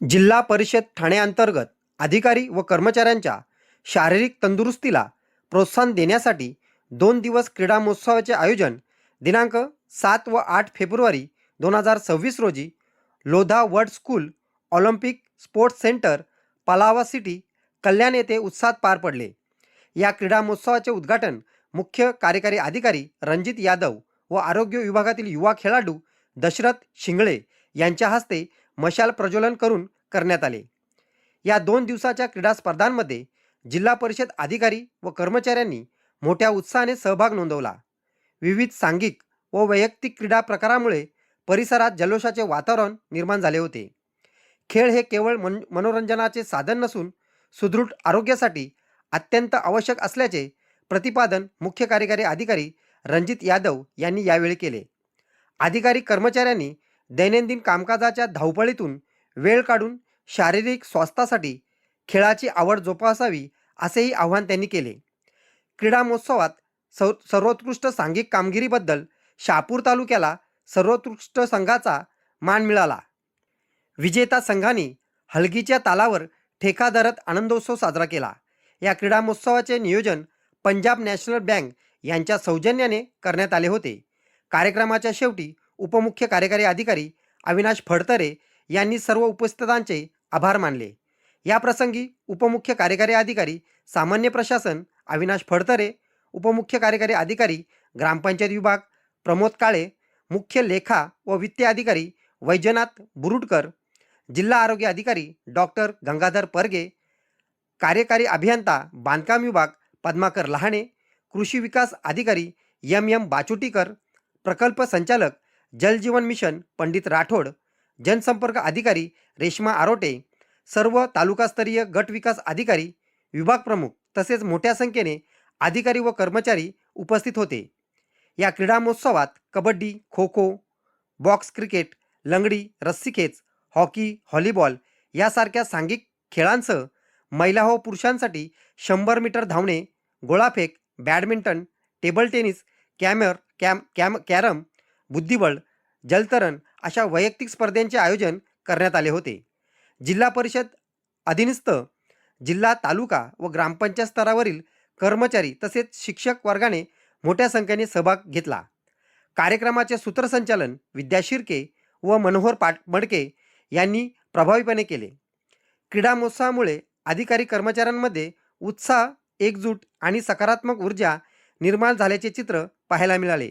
जिल्हा परिषद ठाण्याअंतर्गत अधिकारी व कर्मचाऱ्यांच्या शारीरिक तंदुरुस्तीला प्रोत्साहन देण्यासाठी दोन दिवस क्रीडा महोत्सवाचे आयोजन दिनांक सात व आठ फेब्रुवारी दोन हजार सव्वीस रोजी Lodha world school Olympic sports centre Palava city Kalyan येथे उत्साहात पार पडले. या क्रीडा महोत्सवाचे उद्घाटन मुख्य कार्यकारी अधिकारी रणजित यादव व आरोग्य विभागातील युवा खेळाडू दशरथ शिंगळे यांच्या हस्ते मशाल प्रज्वलन करून करण्यात आले. या दोन दिवसाच्या क्रीडा स्पर्धांमध्ये जिल्हा परिषद अधिकारी व कर्मचाऱ्यांनी मोठ्या उत्साहाने सहभाग नोंदवला. विविध सांघिक व वैयक्तिक क्रीडा प्रकारामुळे परिसरात जल्लोषाचे वातावरण निर्माण झाले होते. खेळ हे केवळ मन मनोरंजनाचे साधन नसून सुदृढ आरोग्यासाठी अत्यंत आवश्यक असल्याचे प्रतिपादन मुख्य कार्यकारी अधिकारी रणजित यादव यांनी यावेळी केले. अधिकारी कर्मचाऱ्यांनी दैनंदिन कामकाजाच्या धावपळीतून वेळ काढून शारीरिक स्वास्थ्यासाठी खेळाची आवड जोपासावी असेही आव्हान त्यांनी केले. क्रीडा महोत्सवात सौ सर्वोत्कृष्ट सांघिक कामगिरीबद्दल शहापूर तालुक्याला सर्वोत्कृष्ट संघाचा मान मिळाला. विजेता संघाने हलगीच्या तालावर ठेका धरत आनंदोत्सव साजरा केला. या क्रीडा महोत्सवाचे नियोजन पंजाब नॅशनल बँक यांच्या सौजन्याने करण्यात आले होते. कार्यक्रमाच्या शेवटी उपमुख्य कार्यकारी अधिकारी अविनाश फडतरे यांनी सर्व उपस्थितांचे आभार मानले. या प्रसंगी उपमुख्य कार्यकारी अधिकारी सामान्य प्रशासन अविनाश फडतरे उपमुख्य कार्यकारी अधिकारी ग्रामपंचायत विभाग प्रमोद काळे मुख्य लेखा व वित्तीय अधिकारी वैजनाथ बुरुडकर जिल्हा आरोग्य अधिकारी डॉक्टर गंगाधर परगे कार्यकारी अभियंता बांधकाम विभाग पद्माकर लहाणे कृषी विकास अधिकारी एम एम बाचुटीकर प्रकल्प संचालक जलजीवन मिशन पंडित राठोड जनसंपर्क अधिकारी रेश्मा आरोटे सर्व तालुकास्तरीय गट विकास अधिकारी विभाग प्रमुख तसेच मोठ्या संख्येने अधिकारी व कर्मचारी उपस्थित होते. या क्रीडा महोत्सवात कबड्डी खो खो बॉक्स क्रिकेट लंगडी रस्सीखेच हॉकी व्हॉलीबॉल यासारख्या सांघिक खेळांसह महिला व पुरुषांसाठी शंभर मीटर धावणे गोळाफेक बॅडमिंटन टेबल टेनिस कॅमर कॅम कॅम कॅरम बुद्धिबळ जलतरण अशा वैयक्तिक स्पर्धांचे आयोजन करण्यात आले होते. जिल्हा परिषद अधीनस्थ जिल्हा तालुका व ग्रामपंचायत स्तरावरील कर्मचारी तसेच शिक्षक वर्गाने मोठ्या संख्येने सहभाग घेतला. कार्यक्रमाचे सूत्रसंचालन विद्या शिर्के व मनोहर पाट मडके यांनी प्रभावीपणे केले. क्रीडा महोत्सवामुळे अधिकारी कर्मचाऱ्यांमध्ये उत्साह एकजूट आणि सकारात्मक ऊर्जा निर्माण झाल्याचे चित्र पाहायला मिळाले.